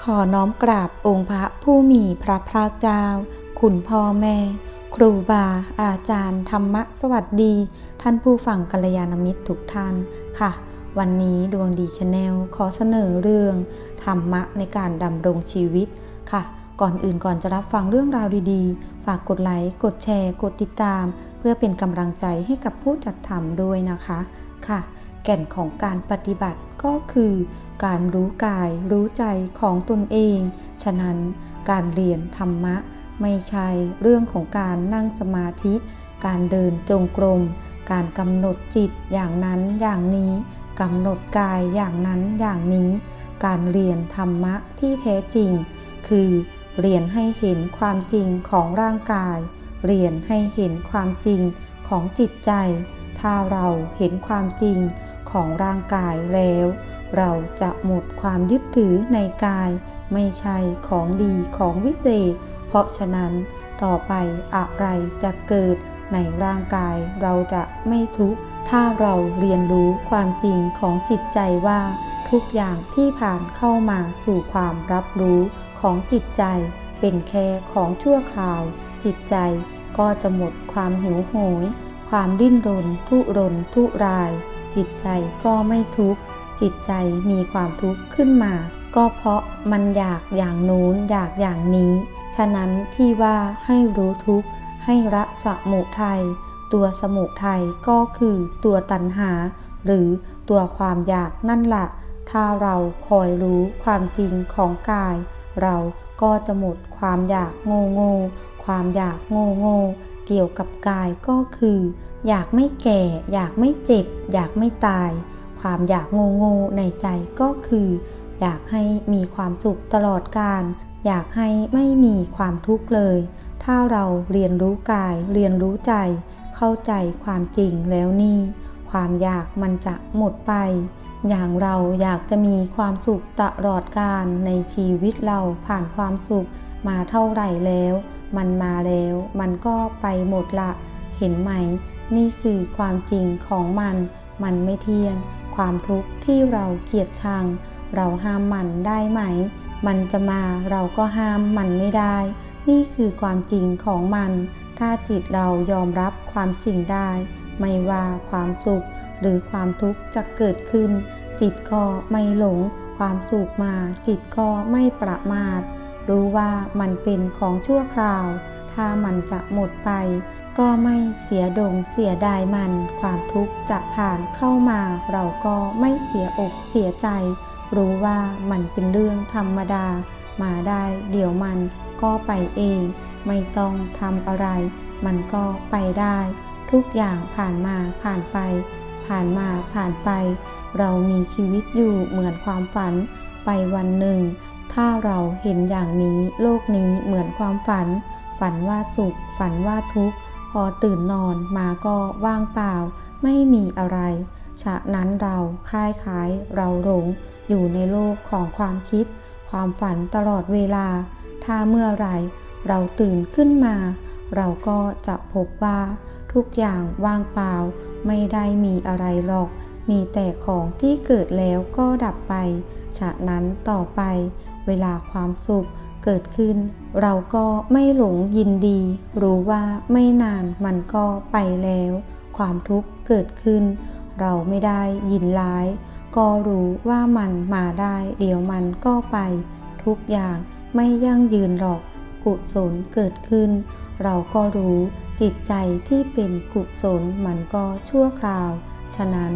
ขอน้อมกราบองค์พระผู้มีพระภาคเจ้า คุณพ่อแม่ ครูบา อาจารย์ ธรรมะสวัสดี ท่านผู้ฟังกัลยาณมิตรทุกท่านค่ะ วันนี้ดวงดีชาแนลขอเสนอเรื่อง ธรรมะในการดำรงชีวิตค่ะ ก่อนอื่นก่อนจะรับฟังเรื่องราวดีๆ ฝากกดไลค์กดแชร์ กดติดตาม เพื่อเป็นกำลังใจให้กับผู้จัดทำด้วยนะคะค่ะ แก่นของการปฏิบัติก็คือการรู้กายรู้ใจของตนเอง ฉะนั้นการเรียนธรรมะไม่ใช่เรื่องของการนั่งสมาธิ การเดินจงกรม การกำหนดจิตอย่างนั้นอย่างนี้กำหนดกายอย่างนั้นอย่างนี้ การเรียนธรรมะที่แท้จริง คือเรียนให้เห็นความจริงของร่างกาย เรียนให้เห็นความจริงของจิตใจ ถ้าเราเห็นความจริง ของร่างกายแล้ว เราจะหมดความยึดถือในกาย ไม่ใช่ของดีของวิเศษ เพราะฉะนั้นต่อไปอะไรจะเกิดในร่างกายเราจะไม่ทุกข์ถ้าเราเรียนรู้ความจริงของจิตใจว่า ทุกอย่างที่ผ่านเข้ามาสู่ความรับรู้ของจิตใจ เป็นแค่ของชั่วคราว จิตใจก็จะหมดความหิวโหย ความดิ้นรนทุรนทุราย จิตใจก็ไม่ทุกข์ จิตใจมีความทุกข์ขึ้นมา ก็เพราะมันอยากอย่างนู้นอยากอย่างนี้ ฉะนั้นที่ว่าให้รู้ทุกข์ ให้ละสมุทัยตัวสมุทัยก็คือตัวตัณหา หรือตัวความอยากนั่นละถ้าเราคอยรู้ความจริงของกาย เราก็จะหมดความอยากโง่โง่ความอยากโง่โง่เกี่ยวกับกายก็คือ อยากไม่แก่ อยากไม่เจ็บ อยากไม่ตาย ความอยากง่โง่ในใจก็คือ อยากให้มีความสุขตลอดการ อยากให้ไม่มีความทุกข์เลย ถ้าเราเรียนรู้กาย เรียนรู้ใจ เข้าใจความจริงแล้วนี่ ความอยากมันจะหมดไป อย่างเราอยากจะมีความสุขตลอดการในชีวิตเราผ่านความสุขมาเท่าไหร่แล้ว มันมาแล้ว มันก็ไปหมดละ เห็นไหม นี่คือความจริงของมัน มันไม่เที่ยง ความทุกข์ที่เราเกลียดชัง เราห้ามมันได้ไหม มันจะมาเราก็ห้ามมันไม่ได้ นี่คือความจริงของมัน ถ้าจิตเรายอมรับความจริงได้ ไม่ว่าความสุขหรือความทุกข์จะเกิดขึ้น จิตก็ไม่หลง ความสุขมา จิตก็ไม่ประมาท รู้ว่ามันเป็นของชั่วคราว ถ้ามันจะหมดไป ก็ไม่เสียดงเสียดายมัน ความทุกข์จะผ่านเข้ามา เราก็ไม่เสียอกเสียใจ รู้ว่ามันเป็นเรื่องธรรมดา มาได้เดี๋ยวมันก็ไปเอง ไม่ต้องทำอะไร มันก็ไปได้ ทุกอย่างผ่านมาผ่านไป ผ่านมาผ่านไป เรามีชีวิตอยู่เหมือนความฝัน ไปวันหนึ่ง ถ้าเราเห็นอย่างนี้โลกนี้เหมือนความฝัน ฝันว่าสุข ฝันว่าทุกข์ พอตื่นนอนมาก็ว่างเปล่า ไม่มีอะไร ฉะนั้นเราคลายคลายเราหลงอยู่ในโลกของความคิด ความฝันตลอดเวลา ถ้าเมื่อไรเราตื่นขึ้นมา เราก็จะพบว่า ทุกอย่างว่างเปล่า ไม่ได้มีอะไรหรอก มีแต่ของที่เกิดแล้วก็ดับไป ฉะนั้นต่อไป เวลาความสุข เกิดขึ้น เราก็ไม่หลงยินดี รู้ว่าไม่นานมันก็ไปแล้ว ความทุกข์เกิดขึ้น เราไม่ได้ยินร้าย ก็รู้ว่ามันมาได้ เดี๋ยวมันก็ไป ทุกอย่างไม่ยั่งยืนหรอก กุศลเกิดขึ้น เราก็รู้จิตใจที่เป็นกุศลมันก็ชั่วคราว ฉะนั้น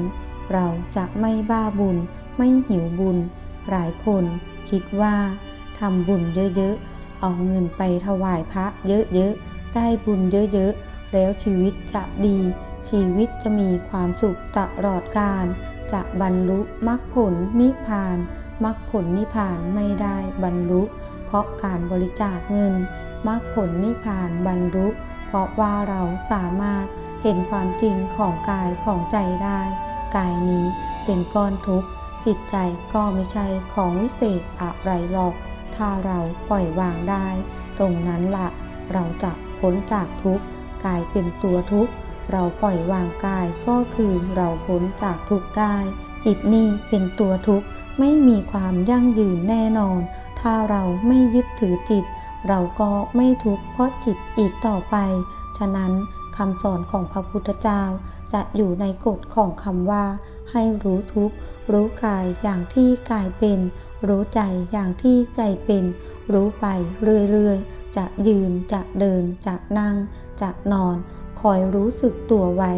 เราจะไม่บ้าบุญไม่หิวบุญ หลายคนคิดว่า ทำบุญเยอะๆ เอาเงินไปถวายพระเยอะๆ ได้บุญเยอะๆ แล้วชีวิตจะดี ชีวิตจะมีความสุขตลอดกาล จะบรรลุมรรคผลนิพพาน มรรคผลนิพพานไม่ได้บรรลุ เพราะการบริจาคเงิน มรรคผลนิพพานบรรลุ เพราะว่าเราสามารถเห็นความจริงของกายของใจได้ กายนี้เป็นก้อนทุกข์จิตใจก็ไม่ใช่ของวิเศษอะไรหรอก ถ้าเราปล่อยวางได้ ตรงนั้นละเราจะพ้นจากทุกข์กายเป็นตัวทุกข์เราปล่อยวางกายก็คือเราพ้นจากทุกข์ได้ จิตนี่เป็นตัวทุกข์ไม่มีความยั่งยืนแน่นอน ถ้าเราไม่ยึดถือจิต เราก็ไม่ทุกข์เพราะจิตอีกต่อไป ฉะนั้นคำสอนของพระพุทธเจ้า จะอยู่ในกฎของคำว่า ให้รู้ทุกรู้กายอย่างที่กายเป็น รู้ใจอย่างที่ใจเป็น รู้ไปเรื่อยๆ จะยืนจะเดินจะนั่ง จะนอน คอยรู้สึกตัวไว้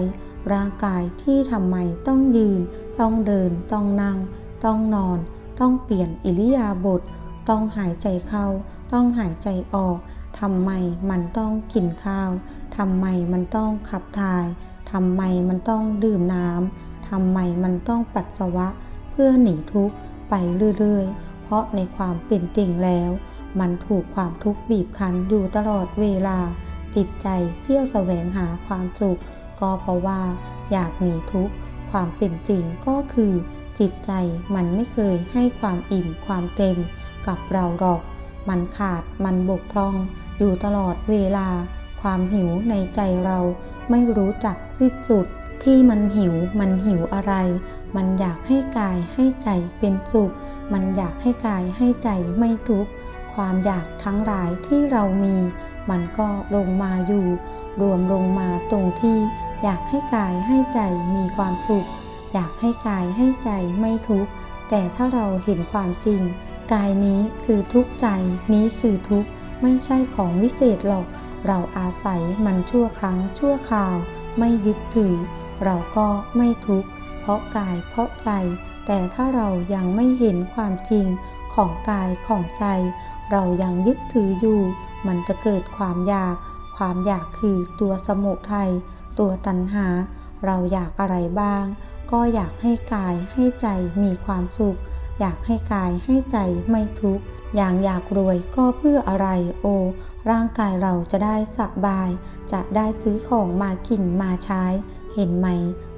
ร่างกายที่ทำไมต้องยืน ต้องเดิน ต้องนั่ง ต้องนอน ต้องเปลี่ยนอิริยาบถต้องหายใจเข้า ต้องหายใจออกทำไมมันต้องกินข้าว ทำไมมันต้องขับถ่าย ทำไมมันต้องดื่มน้ำทำไมมันต้องปัสสาวะ เพื่อหนีทุกข์ไปเรื่อยๆ เพราะในความเป็นจริงแล้ว มันถูกความทุกข์บีบคั้นอยู่ตลอดเวลา จิตใจเที่ยวแสวงหาความสุข ก็เพราะว่าอยากหนีทุกข์ ความเป็นจริงก็คือ จิตใจมันไม่เคยให้ความอิ่มความเต็มกับเราหรอก มันขาดมันบกพร่องอยู่ตลอดเวลา ความหิวในใจเรา ไม่รู้จักสิ้นสุด ที่มันหิวมันหิวอะไร มันอยากให้กายให้ใจเป็นสุข มันอยากให้กายให้ใจไม่ทุกข์ความอยากทั้งหลายที่เรามี มันก็ลงมาอยู่ รวมลงมาตรงที่ อยากให้กายให้ใจมีความสุข อยากให้กายให้ใจไม่ทุกข์แต่ถ้าเราเห็นความจริง กายนี้คือทุกข์ใจนี้คือทุกข์ไม่ใช่ของวิเศษหรอก เราอาศัยมันชั่วครั้งชั่วคราว ไม่ยึดถือ เราก็ไม่ทุกข์เพราะกายเพราะใจ แต่ถ้าเรายังไม่เห็นความจริงของกายของใจ เรายังยึดถืออยู่ มันจะเกิดความอยาก ความอยากคือตัวสมุทัยตัวตัณหา เราอยากอะไรบ้าง ก็อยากให้กายให้ใจมีความสุข อยากให้กายให้ใจไม่ทุกข์ อย่างอยากรวยก็เพื่ออะไรโอ ร่างกายเราจะได้สบาย จะได้ซื้อของมากินมาใช้ เห็นไหม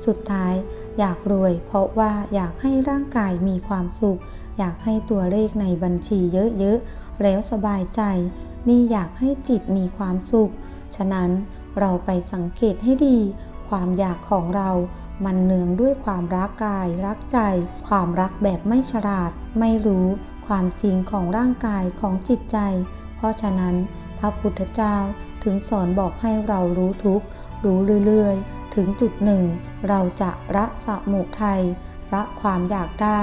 สุดท้าย อยากรวย เพราะว่าอยากให้ร่างกายมีความสุข อยากให้ตัวเลขในบัญชีเยอะๆ แล้วสบายใจ นี่อยากให้จิตมีความสุข ฉะนั้นเราไปสังเกตให้ดี ความอยากของเรามันเนืองด้วยความรักกายรักใจ ความรักแบบไม่ฉลาด ไม่รู้ ความจริงของร่างกายของจิตใจ เพราะฉะนั้นพระพุทธเจ้าถึงสอนบอกให้เรารู้ทุกรู้เรื่อยๆ ถึงจุดหนึ่ง เราจะละสะมุทัยละความอยากได้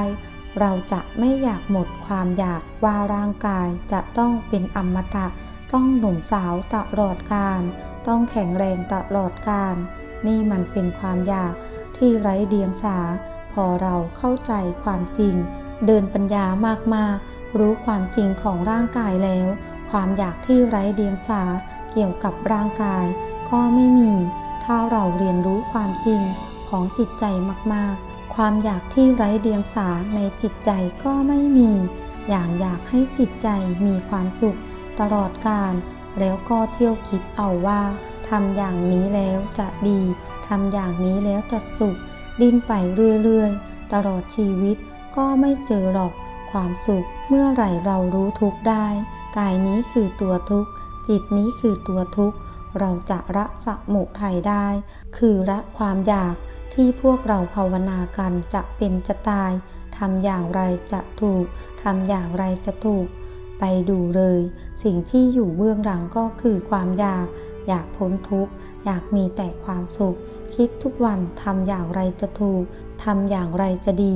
เราจะไม่อยากหมดความอยากว่าร่างกายจะต้องเป็นอมตะ ต้องหนุ่มสาวตลอดกาลต้องแข็งแรงตลอดกาลนี่มันเป็นความอยากที่ไร้เดียงสา พอเราเข้าใจความจริง เดินปัญญามากๆ รู้ความจริงของร่างกายแล้ว ความอยากที่ไร้เดียงสาเกี่ยวกับร่างกาย ก็ไม่มี ถ้าเราเรียนรู้ความจริงของจิตใจมากๆ ความอยากที่ไร้เดียงสาในจิตใจก็ไม่มี อย่างอยากให้จิตใจมีความสุขตลอดกาลแล้วก็เที่ยวคิดเอาว่าทำอย่างนี้แล้วจะดีทำอย่างนี้แล้วจะสุข ดิ้นไปเรื่อยๆ ตลอดชีวิต ก็ไม่เจอหรอกความสุข เมื่อไหร่เรารู้ทุกได้ กายนี้คือตัวทุกข์จิตนี้คือตัวทุกข์เราจะละสมุทัยได้ คือละความอยากที่พวกเราภาวนากันจะเป็นจะตายทำอย่างไรจะถูกทำอย่างไรจะถูก ไปดูเลย สิ่งที่อยู่เบื้องหลังก็คือความอยาก อยากพ้นทุกข์ อยากมีแต่ความสุข คิดทุกวันทำอย่างไรจะถูกทำอย่างไรจะดี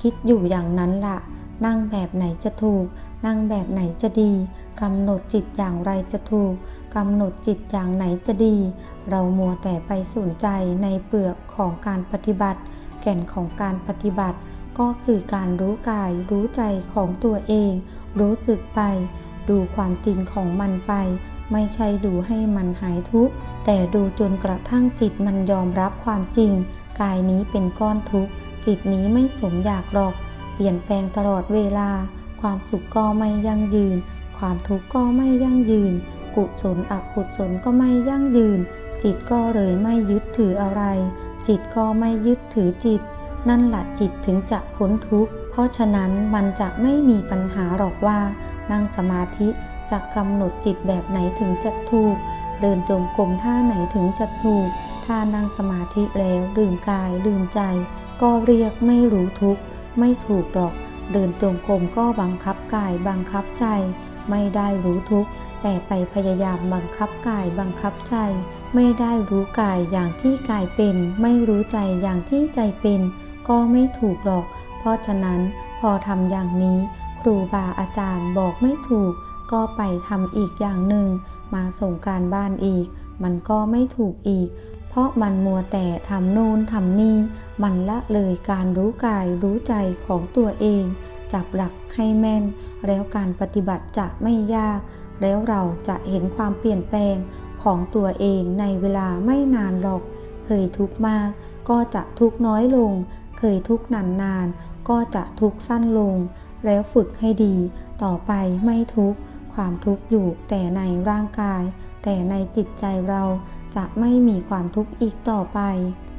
คิดอยู่อย่างนั้นละ่ะ นั่งแบบไหนจะถูก นั่งแบบไหนจะดีกำหนดจิตอย่างไรจะถูกกำหนดจิตอย่างไหนจะดี เรามัวแต่ไปสนใจในเปลือกของการปฏิบัติ แก่นของการปฏิบัติ ก็คือการรู้กายรู้ใจของตัวเอง รู้สึกไป ดูความจริงของมันไป ไม่ใช่ดูให้มันหายทุกข์แต่ดูจนกระทั่งจิตมันยอมรับความจริง กายนี้เป็นก้อนทุกข์ จิตนี้ไม่สมอยากหรอก เปลี่ยนแปลงตลอดเวลา ความสุขก็ไม่ยั่งยืน ความทุกข์ก็ไม่ยั่งยืน กุศลอกุศลก็ไม่ยั่งยืน จิตก็เลยไม่ยึดถืออะไร จิตก็ไม่ยึดถือจิต นั่นแหละจิตถึงจะพ้นทุกข์ เพราะฉะนั้นมันจะไม่มีปัญหาหรอกว่า นั่งสมาธิจะกำหนดจิตแบบไหนถึงจะถูก เดินจงกรมท่าไหนถึงจะถูก ถ้านั่งสมาธิแล้วลืมกายลืมใจ ก็เรียกไม่รู้ทุกข์ไม่ถูกหรอก เดินตรงกรมก็บังคับกายบังคับใจ ไม่ได้รู้ทุกข์แต่ไปพยายามบังคับกายบังคับใจ ไม่ได้รู้กายอย่างที่กายเป็น ไม่รู้ใจอย่างที่ใจเป็น ก็ไม่ถูกหรอก เพราะฉะนั้นพอทำอย่างนี้ ครูบาอาจารย์บอกไม่ถูก ก็ไปทำอีกอย่างหนึ่ง มาส่งการบ้านอีก มันก็ไม่ถูกอีก เพราะมันมัวแต่ทำโน่นทำนี่ มันละเลยการรู้กายรู้ใจของตัวเอง จับหลักให้แม่น แล้วการปฏิบัติจะไม่ยาก แล้วเราจะเห็นความเปลี่ยนแปลงของตัวเองในเวลาไม่นานหรอก เคยทุกข์มาก ก็จะทุกข์น้อยลง เคยทุกข์นานๆ ก็จะทุกข์สั้นลง แล้วฝึกให้ดี ต่อไปไม่ทุกข์ ความทุกข์อยู่แต่ในร่างกาย แต่ในจิตใจเรา จะไม่มีความทุกข์อีกต่อไป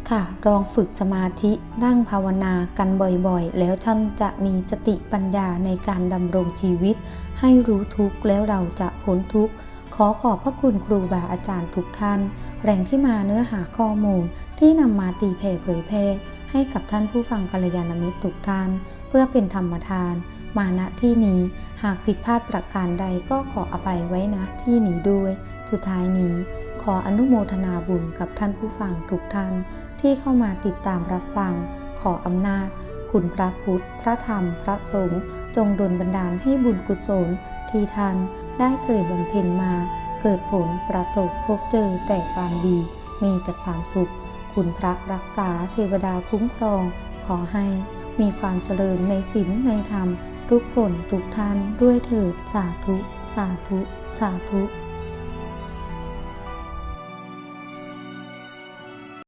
ค่ะ ลองฝึกสมาธินั่งภาวนากันบ่อยๆ แล้วท่านจะมีสติปัญญาในการดำรงชีวิต ให้รู้ทุกข์แล้วเราจะพ้นทุกข์ขอขอบพระคุณครูบาอาจารย์ทุกท่าน แหล่งที่มาเนื้อหาข้อมูล ที่นำมาตีแผ่เผยแพร่ให้กับท่านผู้ฟังกัลยาณมิตรทุกท่าน เพื่อเป็นธรรมทาน มาณที่นี้ หากผิดพลาดประการใดก็ขออภัยไว้ณที่นี้ด้วย สุดท้ายนี้ ขออนุโมทนาบุญกับท่านผู้ฟังทุกท่านที่เข้ามาติดตามรับฟัง ขออำนาจ คุณพระพุทธ พระธรรม พระสงฆ์จงดลบันดาลให้บุญกุศล ที่ท่านได้เคยบำเพ็ญมา เกิดผลประสบพบเจอแต่ความดี มีแต่ความสุข คุณพระรักษาเทวดาคุ้มครอง ขอให้มีความเจริญในศีลในธรรม ทุกคนทุกท่านด้วยเถิดสาธุ สาธุ สาธุ